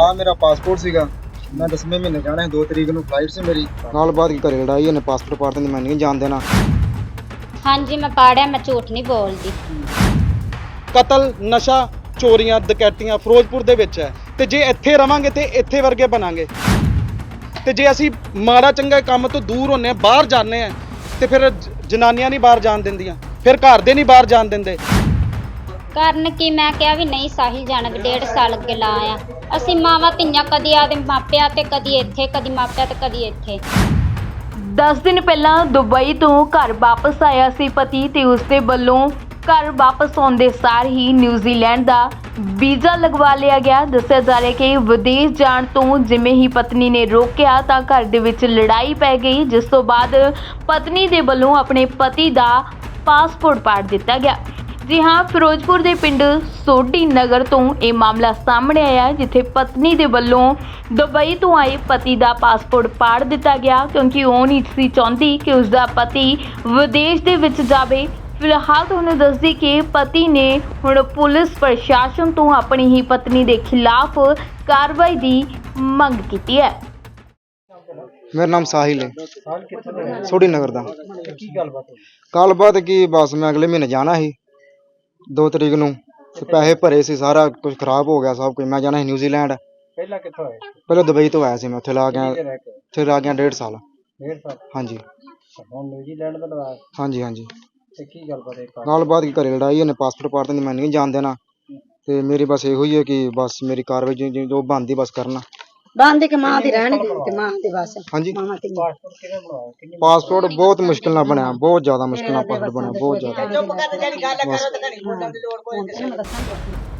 ਆ ਮੇਰਾ ਪਾਸਪੋਰਟ ਸੀਗਾ। ਮੈਂ 10ਵੇਂ ਮਹੀਨੇ ਜਾਣਾ ਹੈ 2 ਤਰੀਕ ਨੂੰ ਫਲਾਈਟ ਸੀ ਮੇਰੀ। ਗੱਲਬਾਤ ਕੀ ਘਰੇ ਲੜਾਈ ਇਹਨੇ ਪਾਸਪੋਰਟ ਪਾੜ ਦਿੰਦੀ ਮੈਂ ਨਹੀਂ ਜਾਣ ਦੇਣਾ। ਹਾਂਜੀ ਮੈਂ ਪਾੜਿਆ ਮੈਂ ਝੂਠ ਨਹੀਂ ਬੋਲਦੀ। ਕਤਲ ਨਸ਼ਾ ਚੋਰੀਆਂ ਡਕੈਤੀਆਂ ਫਿਰੋਜ਼ਪੁਰ ਦੇ ਵਿੱਚ ਹੈ। ਤੇ ਜੇ ਇੱਥੇ ਰਵਾਂਗੇ ਤੇ ਇੱਥੇ ਵਰਗੇ ਬਣਾਂਗੇ। ਤੇ ਜੇ ਅਸੀਂ ਮਾੜਾ ਚੰਗਾ ਕੰਮ ਤੋਂ ਦੂਰ ਹੁੰਨੇ ਆ ਬਾਹਰ ਜਾਂਦੇ ਆ ਤੇ ਫਿਰ ਜਨਾਨੀਆਂ ਨਹੀਂ ਬਾਹਰ ਜਾਣ ਦਿੰਦੀਆਂ। ਫਿਰ ਘਰ ਦੇ ਨਹੀਂ ਬਾਹਰ ਜਾਣ ਦਿੰਦੇ। ਕਾਰਨ ਕਿ? ਮੈਂ ਕਿਹਾ ਵੀ ਨਹੀਂ ਸਾਹਿਲ ਜਾਣਾ ਵੀ ਡੇਢ ਸਾਲ ਅੱਗੇ ਲਾ ਆ ਅਸੀਂ ਮਾਵਾਂ ਧੀਆਂ ਕਦੀ ਆਦੇ ਮਾਪਿਆਂ ਤੇ, ਕਦੀ ਇੱਥੇ, ਕਦੀ ਮਾਪਿਆਂ ਤੇ, ਕਦੀ ਇੱਥੇ। 10 ਦਿਨ ਪਹਿਲਾਂ ਦੁਬਈ ਤੋਂ ਘਰ ਵਾਪਸ ਆਇਆ ਸੀ ਪਤੀ ਤੇ ਉਸਦੇ ਵੱਲੋਂ ਘਰ ਵਾਪਸ ਆਉਣ ਦੇ ਸਾਰ ਹੀ ਨਿਊਜ਼ੀਲੈਂਡ ਦਾ ਵੀਜ਼ਾ ਲਗਵਾ ਲਿਆ ਗਿਆ। ਦੱਸਿਆ ਜਾ ਰਿਹਾ ਕਿ ਵਿਦੇਸ਼ ਜਾਣ ਤੋਂ ਜਿਵੇਂ ਹੀ ਪਤਨੀ ਨੇ ਰੋਕਿਆ ਤਾਂ ਘਰ ਦੇ ਵਿੱਚ ਲੜਾਈ ਪੈ ਗਈ, ਜਿਸ ਤੋਂ ਬਾਅਦ ਪਤਨੀ ਦੇ ਵੱਲੋਂ ਆਪਣੇ ਪਤੀ ਦਾ ਪਾਸਪੋਰਟ ਪਾੜ ਦਿੱਤਾ ਗਿਆ। ਜੀ ਹਾਂ ਫਿਰੋਜ਼ਪੁਰ ਦੇ ਪਿੰਡ ਸੋਢੀ ਨਗਰ ਤੋਂ ਇਹ ਮਾਮਲਾ ਸਾਹਮਣੇ ਆਇਆ ਹੈ, ਜਿੱਥੇ ਪਤਨੀ ਦੇ ਵੱਲੋਂ ਦੁਬਈ ਤੋਂ ਆਏ ਪਤੀ ਦਾ ਪਾਸਪੋਰਟ ਪਾੜ ਦਿੱਤਾ ਗਿਆ ਕਿਉਂਕਿ ਉਹ ਨਹੀਂ ਸੀ ਚਾਹੁੰਦੀ ਕਿ ਉਸ ਦਾ ਪਤੀ ਵਿਦੇਸ਼ ਦੇ ਵਿੱਚ ਜਾਵੇ। ਫਿਲਹਾਲ ਤੁਹਾਨੂੰ ਦੱਸਦੀ ਕਿ ਪਤੀ ਨੇ ਹੁਣ ਪੁਲਿਸ ਪ੍ਰਸ਼ਾਸਨ ਤੋਂ ਆਪਣੀ ਹੀ ਪਤਨੀ ਦੇ ਖਿਲਾਫ ਕਾਰਵਾਈ ਦੀ ਮੰਗ ਕੀਤੀ ਹੈ। ਮੇਰਾ ਨਾਮ ਸਾਹਿਲ ਹੈ। ਸੋਢੀ ਨਗਰ ਦਾ। ਕੀ ਗੱਲਬਾਤ ਗੱਲਬਾਤ ਕੀ ਬਸ ਮੈਂ ਅਗਲੇ ਮਹੀਨੇ ਜਾਣਾ ਸੀ। 2 ਤਰੀਕ ਨੂੰ। ਤੇ ਪੈਸੇ ਭਰੇ ਸੀ ਸਾਰਾ ਕੁਝ ਖਰਾਬ ਹੋ ਗਿਆ ਸਭ ਕੁਝ। ਮੈਂ ਜਾਣਾ ਸੀ ਨਿਊਜ਼ੀਲੈਂਡ। ਪਹਿਲਾਂ ਕਿੱਥੋਂ ਆਏ? ਪਹਿਲਾਂ ਦੁਬਈ ਤੋਂ ਆਇਆ ਸੀ ਮੈਂ ਉੱਥੇ ਲਾ ਗਿਆ ਕਿੱਥੇ ਰਹਿ ਕੇ ਉੱਥੇ ਲਾ ਗਿਆ ਡੇਢ ਸਾਲ। ਡੇਢ ਸਾਲ? ਹਾਂਜੀ। ਹੁਣ ਨਿਊਜ਼ੀਲੈਂਡ ਦਾ ਲਵਾਇਆ ਹਾਂਜੀ ਹਾਂਜੀ। ਤੇ ਕੀ ਗੱਲਬਾਤ ਹੈ ਕਾਰ ਗੱਲਬਾਤ ਕੀ ਘਰੇ ਲੜਾਈ ਇਹਨੇ ਪਾਸਪੋਰਟ ਪਾੜ ਦਿੰਦੀ ਮੈਂ ਨਹੀਂ ਜਾਣ ਦੇਣਾ। ਤੇ ਮੇਰੀ ਬਸ ਇਹੋ ਹੀ ਹੈ ਕਿ ਬਸ ਮੇਰੀ ਕਾਰਵਾਈ ਜੋ- ਜੋ ਜੋ ਬਣਦੀ ਬਸ ਕਰਨਾ। ਬੰਦ ਕੇ ਮਾਂ ਦੀ ਰਹਿਣਗੇ ਤੇ ਮਾਂ ਦੀ ਬਸ ਹਾਂਜੀ ਮਾਂ ਤੇ ਪਾਸਪੋਰਟ ਬਹੁਤ ਮੁਸ਼ਕਿਲ ਨਾਲ ਬਣਿਆ ਬਹੁਤ ਜ਼ਿਆਦਾ ਮੁਸ਼ਕਿਲ ਨਾਲ ਪਾਸਪੋਰਟ ਬਣਿਆ ਬਹੁਤ ਜ਼ਿਆਦਾ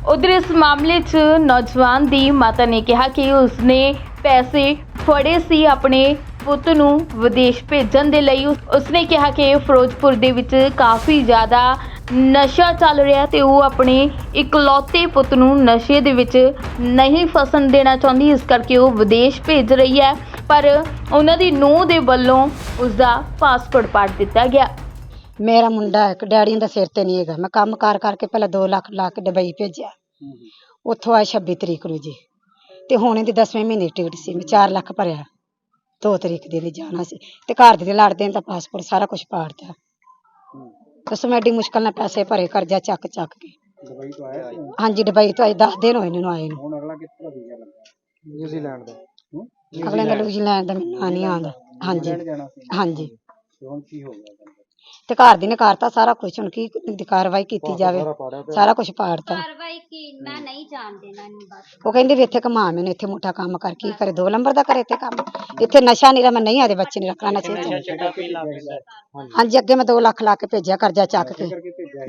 ਉਧਰ ਇਸ ਮਾਮਲੇ 'ਚ ਨੌਜਵਾਨ ਦੀ ਮਾਤਾ ਨੇ ਕਿਹਾ ਕਿ ਉਸਨੇ ਪੈਸੇ ਫੜੇ ਸੀ ਆਪਣੇ ਪੁੱਤ ਨੂੰ ਵਿਦੇਸ਼ ਭੇਜਣ ਦੇ ਲਈ ਉਸ- ਉਸਨੇ ਕਿਹਾ ਕਿ ਫਿਰੋਜ਼ਪੁਰ ਦੇ ਵਿੱਚ ਕਾਫੀ ਜ਼ਿਆਦਾ ਨਸ਼ਾ ਚੱਲ ਰਿਹਾ ਤੇ ਉਹ ਆਪਣੇ ਇਕਲੌਤੇ ਪੁੱਤ ਨੂੰ ਨਸ਼ੇ ਦੇ ਵਿੱਚ ਨਹੀਂ ਫਸਣ ਦੇਣਾ ਚਾਹੁੰਦੀ ਇਸ ਕਰਕੇ ਉਹ ਵਿਦੇਸ਼ ਭੇਜ ਰਹੀ ਹੈ ਪਰ ਉਹਨਾਂ ਦੀ ਨੂੰਹ ਦੇ ਵੱਲੋਂ ਉਸਦਾ ਪਾਸਪੋਰਟ ਪਾੜ ਦਿੱਤਾ ਗਿਆ। ਮੇਰਾ ਮੁੰਡਾ ਇੱਕ ਡੈਡੀ ਦਾ ਸਿਰ ਤੇ ਨਹੀਂ ਹੈਗਾ। ਮੈਂ ਕੰਮ ਕਾਰ ਕਰਕੇ ਪਹਿਲਾਂ 2 ਲੱਖ ਲਾ ਕੇ ਦੁਬਈ ਭੇਜਿਆ। ਉੱਥੋਂ ਆਇਆ 26 ਤਰੀਕ ਨੂੰ ਜੀ। ਤੇ ਹੁਣ ਇਹਦੀ 10ਵੇਂ ਮਹੀਨੇ ਦੀ ਟਿਕਟ ਸੀ। ਮੈਂ 4 ਲੱਖ ਭਰਿਆ। 2 ਤਰੀਕ ਦੇ ਲਈ ਜਾਣਾ ਸੀ। ਤੇ ਘਰ ਦੇ ਲੜਦੇ ਨੇ ਤਾਂ ਪਾਸਪੋਰਟ ਸਾਰਾ ਕੁਝ ਪਾੜਤਾ। ਦੱਸੋ ਮੈਂ ਐਡੀ ਮੁਸ਼ਕਲ ਨਾਲ ਪੈਸੇ ਭਰੇ ਕਰਜ਼ਾ ਚੱਕ ਚੱਕ ਕੇ। ਦੁਬਈ ਤੋਂ ਆਇਆ ਸੀ? ਹਾਂਜੀ ਦੁਬਈ ਤੋਂ ਆਏ 10 ਦਿਨ ਹੋਏ ਇਹਨੂੰ ਆਏ ਨੂੰ। ਹੁਣ ਅਗਲਾ ਕਿੱਥੋਂ ਦਾ ਵੀਜ਼ਾ ਲੱਗਾ ਨਿਊਜ਼ੀਲੈਂਡ ਦਾ। ਹੂੰ? ਅਗਲੇ ਦਾ ਨਿਊਜ਼ੀਲੈਂਡ ਦਾ ਮੈਨੂੰ ਨਾਂ ਨਹੀਂ ਆਉਂਦਾ। ਹਾਂਜੀ। ਨਿਊਜ਼ੀਲੈਂਡ ਜਾਣਾ ਸੀ। ਹਾਂਜੀ। ਤੇ ਹੁਣ ਕੀ ਹੋ ਗਿਆ? ਗੱਲ ਤੇ ਘਰ ਦੀ ਨੇ ਕਰਤਾ ਸਾਰਾ ਕੁਝ ਹੁਣ ਕੀ ਦੀ ਕਾਰਵਾਈ ਕੀਤੀ ਜਾਵੇ? ਸਾਰਾ ਕੁਝ ਪਾੜਤਾ ਕਾਰਵਾਈ ਕੀ? ਮੈਂ ਨਹੀਂ ਜਾਣ ਦੇਣਾ ਇਹਨੂੰ ਬਸ। ਉਹ ਕਹਿੰਦੇ ਵੀ ਇੱਥੇ ਕਮਾ ਮੈਨੂੰ ਇੱਥੇ ਮੋਟਾ ਕੰਮ ਕਰ ਕੀ ਕਰੇ? ਦੋ ਨੰਬਰ ਦਾ ਕਰੇ ਇੱਥੇ ਕੰਮ। ਇੱਥੇ ਨਸ਼ਾ ਨਹੀਂ ਮੈਂ ਨਹੀਂ ਆਦੇ ਬੱਚੇ ਨੇ ਰੱਖਣਾ ਨਸ਼ੇ ਚ ਹਾਂਜੀ। ਅੱਗੇ ਮੈਂ 2 ਲੱਖ ਲਾ ਕੇ ਭੇਜਿਆ ਕਰਜ਼ਾ ਚੱਕ ਕੇ।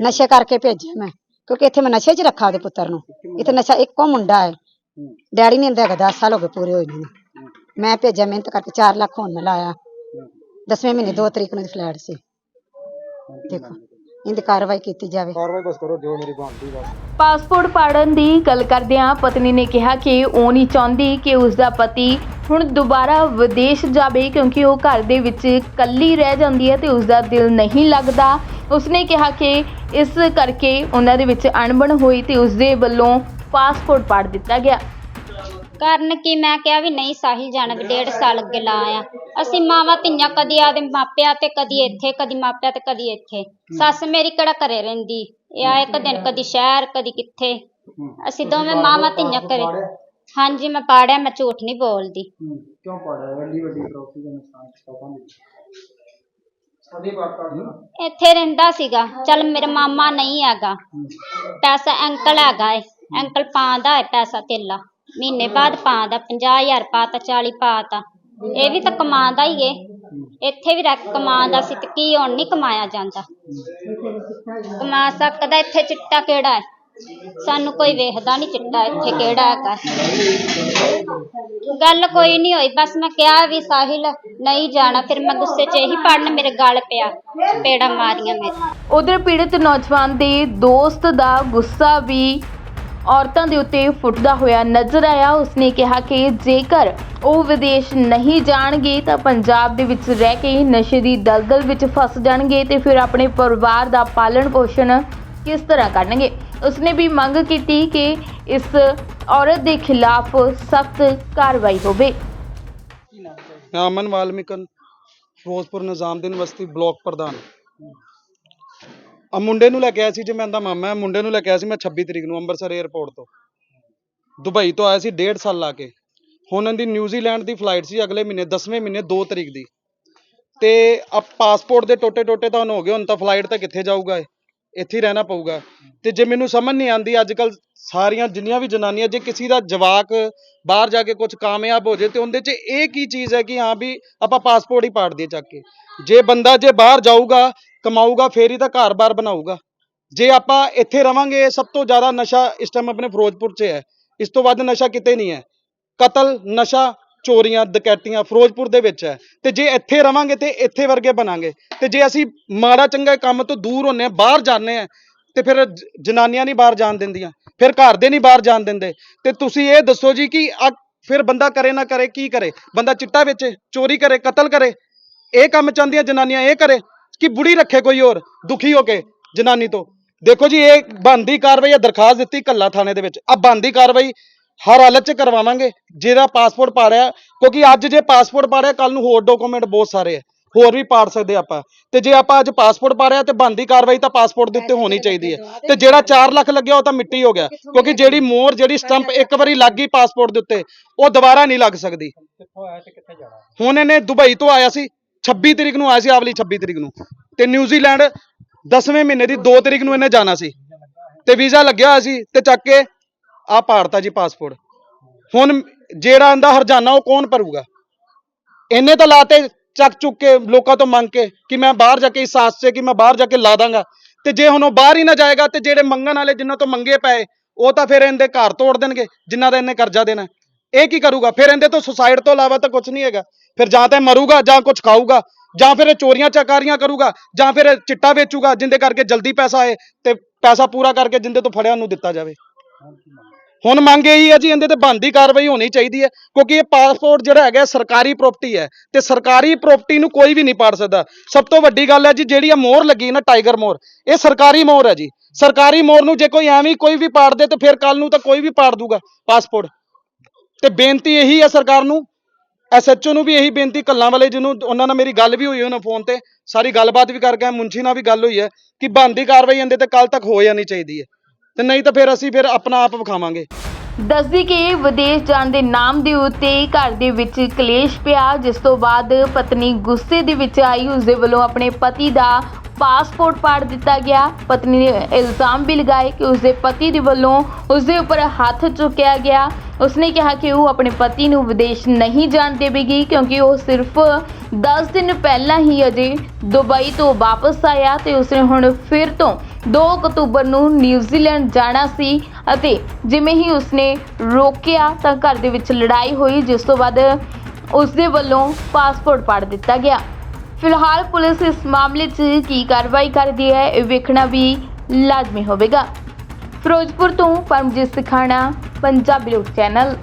ਨਸ਼ੇ ਕਰਕੇ ਭੇਜਿਆ ਮੈਂ। ਕਿਉਂਕਿ ਇੱਥੇ ਮੈਂ ਨਸ਼ੇ 'ਚ ਰੱਖਾ ਉਹਦੇ ਪੁੱਤਰ ਨੂੰ। ਇੱਥੇ ਨਸ਼ਾ ਇੱਕੋ ਮੁੰਡਾ ਹੈ। ਡੈਡੀ ਨਹੀਂ ਹੁੰਦਾ ਹੈਗਾ 10 ਸਾਲ ਹੋ ਗਏ ਪੂਰੇ ਹੋਏ ਨੂੰ। ਮੈਂ ਭੇਜਿਆ ਮਿਹਨਤ ਕਰਕੇ 4 ਲੱਖ ਹੁਣ ਮੈਂ ਲਾਇਆ। ਦਸਵੇਂ ਮਹੀਨੇ 2 ਤਰੀਕ ਨੂੰ ਫਲੈਟ ਸੀ। ਦੇਖੋ ਇਹਦੀ ਕਾਰਵਾਈ ਕੀਤੀ ਜਾਵੇ। ਕਾਰਵਾਈ ਬਸ ਕਰੋ ਜੋ ਮੇਰੀ ਬਣਦੀ ਬਸ। ਪਾਸਪੋਰਟ ਪਾੜਨ ਦੀ ਗੱਲ ਕਰਦਿਆਂ ਪਤਨੀ ਨੇ ਕਿਹਾ ਕਿ ਉਹ ਨਹੀਂ ਚਾਹੁੰਦੀ ਕਿ ਉਸ ਦਾ ਪਤੀ ਹੁਣ ਦੁਬਾਰਾ ਵਿਦੇਸ਼ ਜਾਵੇ ਕਿਉਂਕਿ ਉਹ ਘਰ ਦੇ ਵਿੱਚ ਇਕੱਲੀ ਰਹਿ ਜਾਂਦੀ ਹੈ ਤੇ ਉਸ ਦਾ ਦਿਲ ਨਹੀਂ ਲੱਗਦਾ। ਉਸਨੇ ਕਿਹਾ ਕਿ ਇਸ ਕਰਕੇ ਉਹਨਾਂ ਦੇ ਵਿੱਚ ਅਣਬਣ ਹੋਈ ਤੇ ਉਸ ਦੇ ਵੱਲੋਂ ਪਾਸਪੋਰਟ ਪਾੜ ਦਿੱਤਾ ਗਿਆ। ਕਾਰਨ ਕੀ? ਮੈਂ ਕਿਹਾ ਵੀ ਨਹੀਂ ਸਾਹਿਲ ਜਾਣਾ ਵੀ ਡੇਢ ਸਾਲ ਅੱਗੇ ਲਾ ਆ ਅਸੀਂ ਮਾਵਾਂ ਧੀਆਂ ਕਦੀ ਆਦੇ ਮਾਪਿਆਂ ਤੇ ਕਦੀ ਇੱਥੇ ਕਦੀ ਮਾਪਿਆਂ ਤੇ ਕਦੀ ਇੱਥੇ। ਸੱਸ ਮੇਰੀ ਕਿਹੜਾ ਘਰੇ ਰਹਿੰਦੀ? ਇਹ ਆ ਇੱਕ ਦਿਨ ਕਦੀ ਸ਼ਹਿਰ ਕਦੀ ਕਿੱਥੇ। ਅਸੀਂ ਦੋਵੇਂ ਮਾਵਾਂ ਧੀਆਂ ਘਰੇ। ਹਾਂਜੀ ਮੈਂ ਪਾੜਿਆ ਮੈਂ ਝੂਠ ਨਹੀਂ ਬੋਲਦੀ। ਹੂੰ ਕਿਉਂ ਪੜਾ ਵੱਡੀ ਵੱਡੀ ਟਰੋਫੀ ਦਾ ਨੁਕਸਾਨ ਸਟਾਕਾਂ ਦੇ ਸਾਡੀ ਬਾਤ ਕਰ ਇੱਥੇ ਰਹਿੰਦਾ ਸੀਗਾ। ਚੱਲ ਮੇਰਾ ਮਾਮਾ ਨਹੀਂ ਹੈਗਾ। ਪੈਸਾ ਅੰਕਲ ਹੈਗਾ ਏ। ਅੰਕਲ ਪਾਉਂਦਾ ਹੈ ਪੈਸਾ ਤੇਲਾ। ਮਹੀਨੇ ਬਾਅਦ ਪਾਉਂਦਾ 50000 ਪਾਤਾ 40 ਪਾਤਾ ਇਹ ਵੀ ਤਾਂ ਕਮਾਉਂਦਾ ਹੀ ਏ। ਇੱਥੇ ਵੀ ਰੱਖ ਕਮਾਉਂਦਾ ਸੀ ਤੇ ਕੀ ਹੁਣ ਨਹੀਂ ਕਮਾਇਆ ਜਾਂਦਾ। ਕਮਾ ਸਕਦਾ ਇੱਥੇ ਚਿੱਟਾ ਕਿਹੜਾ ਹੈ ਸਾਨੂੰ ਕੋਈ ਵੇਖਦਾ ਨਹੀਂ ਚਿੱਟਾ ਇੱਥੇ ਕਿਹੜਾ ਹੈਗਾ। ਗੱਲ ਕੋਈ ਨਹੀਂ ਹੋਈ, ਬਸ ਮੈਂ ਕਿਹਾ ਵੀ ਸਾਹਿਲ ਨਹੀਂ ਜਾਣਾ, ਫਿਰ ਮੈਂ ਗੁੱਸੇ 'ਚ ਇਹੀ ਪੜਨ ਮੇਰੇ ਗਲ ਪਿਆ, ਪੇੜਾ ਮਾਰੀਆਂ ਮੇਰੇ। ਉਧਰ ਪੀੜਤ ਨੌਜਵਾਨ ਦੇ ਦੋਸਤ ਦਾ ਗੁੱਸਾ ਵੀ ਔਰਤਾਂ ਦੇ ਉੱਤੇ ਫੁੱਟਦਾ ਹੋਇਆ ਨਜ਼ਰ ਆਇਆ। ਉਸਨੇ ਕਿਹਾ ਕਿ ਜੇਕਰ ਉਹ ਵਿਦੇਸ਼ ਨਹੀਂ ਜਾਣਗੇ ਤਾਂ ਪੰਜਾਬ ਦੇ ਵਿੱਚ ਰਹਿ ਕੇ ਨਸ਼ੇ ਦੀ ਦਲਦਲ ਵਿੱਚ ਫਸ ਜਾਣਗੇ ਤੇ ਫਿਰ ਆਪਣੇ ਪਰਿਵਾਰ ਦਾ ਪਾਲਣ ਪੋਸ਼ਣ ਕਿਸ ਤਰ੍ਹਾਂ ਕਰਨਗੇ? ਉਸਨੇ ਵੀ ਮੰਗ ਕੀਤੀ ਕਿ ਇਸ ਔਰਤ ਦੇ ਖਿਲਾਫ ਸਖਤ ਕਾਰਵਾਈ ਹੋਵੇ। ਮੈਂ ਅਮਨ ਵਾਲਮੀਕਨ ਫਿਰੋਜ਼ਪੁਰ ਨਿਜ਼ਾਮਦੀਨ ਬਸਤੀ ਬਲਾਕ ਪ੍ਰਧਾਨ। ਆ ਮੁੰਡੇ ਨੂੰ ਲੈ ਕੇ ਆਇਆ ਸੀ ਜੇ, ਮੈਂ ਇਹਦਾ ਮਾਮਾ ਹੈ, ਮੁੰਡੇ ਨੂੰ ਲੈ ਕੇ ਆਇਆ ਸੀ ਮੈਂ 26 ਤਰੀਕ ਨੂੰ ਅੰਮ੍ਰਿਤਸਰ 에ਅਰਪੋਰਟ ਤੋਂ। ਦੁਬਈ ਤੋਂ ਆਇਆ ਸੀ 1.5 ਸਾਲ ਲਾ ਕੇ। ਹੁਣ ਇਹਦੀ ਨਿਊਜ਼ੀਲੈਂਡ ਦੀ ਫਲਾਈਟ ਸੀ ਅਗਲੇ ਮਹੀਨੇ 10ਵੇਂ ਮਹੀਨੇ 2 ਤਰੀਕ ਦੀ। ਤੇ ਆ ਪਾਸਪੋਰਟ ਦੇ ਟੋਟੇ ਟੋਟੇ ਤਾਂ ਹੁਣ ਹੋ ਗਏ, ਹੁਣ ਤਾਂ ਫਲਾਈਟ ਤਾਂ ਕਿੱਥੇ ਜਾਊਗਾ ਇੱਥੇ ਹੀ ਰਹਿਣਾ ਪਊਗਾ। ਤੇ ਜੇ ਮੈਨੂੰ ਸਮਝ ਨਹੀਂ ਆਂਦੀ ਅੱਜ ਕੱਲ ਸਾਰੀਆਂ ਜਿੰਨੀਆਂ ਵੀ ਜਨਾਨੀਆਂ, ਜੇ ਕਿਸੇ ਦਾ ਜਵਾਕ ਬਾਹਰ ਜਾ ਕੇ ਕੁਝ ਕਾਮਯਾਬ ਹੋ ਜੇ, ਤੇ ਉਹਦੇ 'ਚ ਇਹ ਕੀ ਚੀਜ਼ ਹੈ ਕਿ ਹਾਂ ਵੀ ਆਪਾਂ ਪਾਸਪੋਰਟ ਹੀ ਪਾੜ ਦਈਏ ਚੱਕ ਕੇ। ਜੇ ਬੰਦਾ ਜੇ ਬਾਹਰ ਜਾਊਗਾ ਕਮਾਊਗਾ, ਫੇਰ ਹੀ ਤਾਂ ਘਰ-ਬਾਰ ਬਣਾਊਗਾ। ਜੇ ਆਪਾਂ ਇੱਥੇ ਰਵਾਂਗੇ ਸਭ ਤੋਂ ਜ਼ਿਆਦਾ ਨਸ਼ਾ ਇਸ ਟਾਈਮ ਆਪਣੇ ਫਿਰੋਜ਼ਪੁਰ 'ਚ ਹੈ। ਇਸ ਤੋਂ ਵੱਧ ਨਸ਼ਾ ਕਿਤੇ ਨਹੀਂ ਹੈ। ਕਤਲ, ਨਸ਼ਾ, ਚੋਰੀਆਂ, ਡਕੈਤੀਆਂ ਫਿਰੋਜ਼ਪੁਰ ਦੇ ਵਿੱਚ ਹੈ। ਤੇ ਜੇ ਇੱਥੇ ਰਵਾਂਗੇ ਤੇ ਇੱਥੇ ਵਰਗੇ ਬਣਾਂਗੇ। ਤੇ ਜੇ ਅਸੀਂ ਮਾੜਾ, ਚੰਗਾ ਕੰਮ ਤੋਂ ਦੂਰ ਹੁੰਨੇ ਆ ਬਾਹਰ ਜਾਂਦੇ ਆ ਤੇ ਫਿਰ ਜਨਾਨੀਆਂ ਨਹੀਂ ਬਾਹਰ ਜਾਣ ਦਿੰਦੀਆਂ। ਫਿਰ ਘਰ ਦੇ ਨਹੀਂ ਬਾਹਰ ਜਾਣ ਦਿੰਦੇ। ਤੇ ਤੁਸੀਂ ਇਹ ਦੱਸੋ ਜੀ ਕਿ ਫਿਰ ਬੰਦਾ ਕਰੇ ਨਾ ਕਰੇ, ਕੀ ਕਰੇ? ਬੰਦਾ ਚਿੱਟਾ ਵੇਚੇ, ਚੋਰੀ ਕਰੇ, ਕਤਲ ਕਰੇ। ਇਹ ਕੰਮ ਚਾਹੁੰਦੀਆਂ ਜਨਾਨੀਆਂ, ਇਹ ਕਰੇ। ਕਿ ਬੁੜੀ ਰੱਖੇ ਕੋਈ ਹੋਰ ਦੁਖੀ ਹੋ ਕੇ ਜਨਾਨੀ ਤੋਂ। ਦੇਖੋ ਜੀ ਇਹ ਬੰਦੀ ਕਾਰਵਾਈ ਆ ਦਰਖਾਸਤ ਦਿੱਤੀ ਕੱਲਾ ਥਾਣੇ ਦੇ ਵਿੱਚ। ਆ ਬੰਦੀ ਕਾਰਵਾਈ ਹਰ ਹਾਲਤ 'ਚ ਕਰਵਾਵਾਂਗੇ। ਜਿਹਦਾ ਪਾਸਪੋਰਟ ਪਾੜਿਆ ਕਿਉਂਕਿ ਅੱਜ ਜੇ ਪਾਸਪੋਰਟ ਪਾੜਿਆ ਕੱਲ ਨੂੰ ਹੋਰ ਡਾਕੂਮੈਂਟ ਬਹੁਤ ਸਾਰੇ ਆ। ਹੋਰ ਵੀ ਪਾੜ ਸਕਦੇ ਆਪਾਂ। ਤੇ ਜੇ ਆਪਾਂ ਅੱਜ ਪਾਸਪੋਰਟ ਪਾੜਿਆ ਤੇ ਬੰਦੀ ਕਾਰਵਾਈ ਤਾਂ ਪਾਸਪੋਰਟ ਦੇ ਉੱਤੇ ਹੋਣੀ ਚਾਹੀਦੀ ਹੈ। ਤੇ ਜਿਹੜਾ 4 ਲੱਖ ਲੱਗਿਆ ਉਹ ਤਾਂ ਮਿੱਟੀ ਹੋ ਗਿਆ। ਕਿਉਂਕਿ ਜਿਹੜੀ ਮੋਹਰ ਜਿਹੜੀ ਸਟੰਪ ਇੱਕ ਵਾਰੀ ਲੱਗ ਗਈ ਪਾਸਪੋਰਟ ਦੇ ਉੱਤੇ ਉਹ ਦੁਬਾਰਾ ਨਹੀਂ ਲੱਗ ਸਕਦੀ। ਕਿੱਥੋਂ ਆਇਆ ਤੇ ਕਿੱਥੇ ਜਾਣਾ? ਹੁਣ ਇਹਨੇ ਦੁਬਈ ਤੋਂ ਆਇਆ ਸੀ। 26 ਤਰੀਕ ਨੂੰ ਆਇਆ ਸੀ ਆਵਲੀ 26 ਤਰੀਕ ਨੂੰ। ਤੇ ਨਿਊਜ਼ੀਲੈਂਡ 10ਵੇਂ ਮਹੀਨੇ ਦੀ 2 ਤਰੀਕ ਨੂੰ ਇਹਨੇ ਜਾਣਾ ਸੀ। ਤੇ ਵੀਜ਼ਾ ਲੱਗਿਆ ਹੋਇਆ ਸੀ ਤੇ ਚੱਕ ਕੇ ਆ ਪਾੜਤਾ ਜੀ ਪਾਸਪੋਰਟ। ਹੁਣ ਜਿਹੜਾ ਇਹਦਾ ਹਰਜਾਨਾ ਉਹ ਕੌਣ ਭਰੂਗਾ? ਇਹਨੇ ਤਾਂ ਲਾਤੇ ਚੱਕ ਚੁੱਕ ਕੇ ਲੋਕਾਂ ਤੋਂ ਮੰਗ ਕੇ ਕਿ ਮੈਂ ਬਾਹਰ ਜਾ ਕੇ ਇਸ ਆਸ 'ਚ ਕਿ ਮੈਂ ਬਾਹਰ ਜਾ ਕੇ ਲਾ ਦਾਂਗਾ। ਤੇ ਜੇ ਹੁਣ ਉਹ ਬਾਹਰ ਹੀ ਨਾ ਜਾਏਗਾ ਤੇ ਜਿਹੜੇ ਮੰਗਣ ਵਾਲੇ ਜਿਨ੍ਹਾਂ ਤੋਂ ਮੰਗੇ ਪਏ, ਉਹ ਤਾਂ ਫਿਰ ਇਹਦੇ ਘਰ ਤੋੜ ਦੇਣਗੇ, ਜਿਨ੍ਹਾਂ ਦਾ ਇਹਨੇ ਕਰਜ਼ਾ ਦੇਣਾ। ਇਹ ਕੀ ਕਰੂਗਾ? ਫਿਰ ਇਹਦੇ ਤੋਂ ਸੁਸਾਈਡ ਤੋਂ ਇਲਾਵਾ ਤਾਂ ਕੁਝ ਨਹੀਂ ਹੈਗਾ। ਫਿਰ ਜਾਂ ਤਾਂ ਇਹ ਮਰੂਗਾ ਜਾਂ ਕੁਝ ਖਾਊਗਾ। ਜਾਂ ਫਿਰ ਇਹ ਚੋਰੀਆਂ ਚਕਾਰੀਆਂ ਕਰੂਗਾ, ਜਾਂ ਫਿਰ ਚਿੱਟਾ ਵੇਚੂਗਾ ਜਿੰਦੇ ਕਰਕੇ ਜਲਦੀ ਪੈਸਾ ਆਏ ਤੇ ਪੈਸਾ ਪੂਰਾ ਕਰਕੇ ਜਿੰਦੇ ਤੋਂ ਫੜਿਆ ਉਹਨੂੰ ਦਿੱਤਾ ਜਾਵੇ। ਹੁਣ ਮੰਗ ਇਹੀ ਹੈ ਜੀ, ਇਹਦੇ ਤੇ ਬੰਦੀ ਕਾਰਵਾਈ ਹੋਣੀ ਚਾਹੀਦੀ ਹੈ, ਕਿਉਂਕਿ ਇਹ ਪਾਸਪੋਰਟ ਜਿਹੜਾ ਹੈਗਾ ਸਰਕਾਰੀ ਪ੍ਰਾਪਰਟੀ ਹੈ ਤੇ ਸਰਕਾਰੀ ਪ੍ਰਾਪਰਟੀ ਨੂੰ ਕੋਈ ਵੀ ਨਹੀਂ ਪਾੜ ਸਕਦਾ। ਸਭ ਤੋਂ ਵੱਡੀ ਗੱਲ ਹੈ ਜੀ, ਜਿਹੜੀ ਆ ਮੋਹਰ ਲੱਗੀ ਨਾ ਟਾਈਗਰ ਮੋਹਰ, ਇਹ ਸਰਕਾਰੀ ਮੋਹਰ ਹੈ ਜੀ। ਸਰਕਾਰੀ ਮੋਹਰ ਨੂੰ ਜੇ ਕੋਈ ਐਵੇਂ ਕੋਈ ਵੀ ਪਾੜ ਦੇ ਤੇ ਫਿਰ ਕੱਲ ਨੂੰ ਤਾਂ ਕੋਈ ਵੀ ਪਾੜ ਦੂਗਾ ਪਾਸਪੋਰਟ ਤੇ ਬੇਨਤੀ ਇਹੀ ਹੈ ਸਰਕਾਰ ਨੂੰ ਐਸਐਚਓ ਨੂੰ ਵੀ ਇਹੀ ਬੇਨਤੀ ਕੱਲਾਂ ਵਾਲੇ ਜਿਹਨੂੰ ਉਹਨਾਂ ਨਾਲ ਮੇਰੀ ਗੱਲ ਵੀ ਹੋਈ ਉਹਨਾਂ ਫੋਨ ਤੇ ਸਾਰੀ ਗੱਲਬਾਤ ਵੀ ਕਰਕੇ ਆਏ, ਮੁੰਸ਼ੀ ਨਾਲ ਵੀ ਗੱਲ ਹੋਈ ਹੈ ਕਿ ਬੰਦੀ ਕਾਰਵਾਈ ਇਹਦੇ ਤੇ ਕੱਲ ਤੱਕ ਹੋ ਜਾਣੀ ਚਾਹੀਦੀ ਹੈ। ਤੇ ਨਹੀਂ ਤਾਂ ਫਿਰ ਅਸੀਂ ਫਿਰ ਆਪਣਾ ਆਪ ਵਿਖਾਵਾਂਗੇ। ਦੱਸਦੀ ਕਿ ਵਿਦੇਸ਼ ਜਾਣ ਦੇ ਨਾਮ ਦੇ ਉੱਤੇ ਘਰ ਦੇ ਵਿੱਚ ਕਲੇਸ਼ ਪਿਆ ਜਿਸ ਤੋਂ ਬਾਅਦ ਪਤਨੀ ਗੁੱਸੇ ਦੇ ਵਿੱਚ ਆਈ ਉਸ ਦੇ ਵੱਲੋਂ ਆਪਣੇ ਪਤੀ ਦਾ ਪਾਸਪੋਰਟ ਪਾੜ ਦਿੱਤਾ ਗਿਆ। ਪਤਨੀ ਨੇ ਇਲਜ਼ਾਮ ਵੀ ਲਗਾਏ ਕਿ ਉਸ ਦੇ ਪਤੀ ਦੇ ਵੱਲੋਂ ਉਸ ਦੇ ਉੱਪਰ ਹੱਥ ਚੁੱਕਿਆ ਗਿਆ। ਉਸਨੇ ਕਿਹਾ ਕਿ ਉਹ ਆਪਣੇ ਪਤੀ ਨੂੰ ਵਿਦੇਸ਼ ਨਹੀਂ ਜਾਣ ਦੇਵੇਗੀ ਕਿਉਂਕਿ ਉਹ ਸਿਰਫ 10 ਦਿਨ ਪਹਿਲਾਂ ਹੀ ਅਜੇ ਦੁਬਈ ਤੋਂ ਵਾਪਸ ਆਇਆ ਤੇ ਉਸਨੇ ਹੁਣ ਫਿਰ ਤੋਂ 2 ਅਕਤੂਬਰ ਨੂੰ ਨਿਊਜ਼ੀਲੈਂਡ ਜਾਣਾ ਸੀ ਅਤੇ ਜਿਵੇਂ ਹੀ ਉਸਨੇ ਰੋਕਿਆ ਤਾਂ ਘਰ ਦੇ ਵਿੱਚ ਲੜਾਈ ਹੋਈ, ਜਿਸ ਤੋਂ ਬਾਅਦ ਉਸਦੇ ਵੱਲੋਂ ਪਾਸਪੋਰਟ ਪਾੜ ਦਿੱਤਾ ਗਿਆ। ਫਿਲਹਾਲ ਪੁਲਿਸ ਇਸ ਮਾਮਲੇ 'ਚ ਕੀ ਕਾਰਵਾਈ ਕਰਦੀ ਹੈ ਇਹ ਵੇਖਣਾ ਵੀ ਲਾਜ਼ਮੀ ਹੋਵੇਗਾ। ਫਿਰੋਜ਼ਪੁਰ ਤੋਂ ਪਰਮਜੀਤ ਸਿਖਾਣਾ ਪੰਜਾਬੀ ਲੋਕ ਚੈਨਲ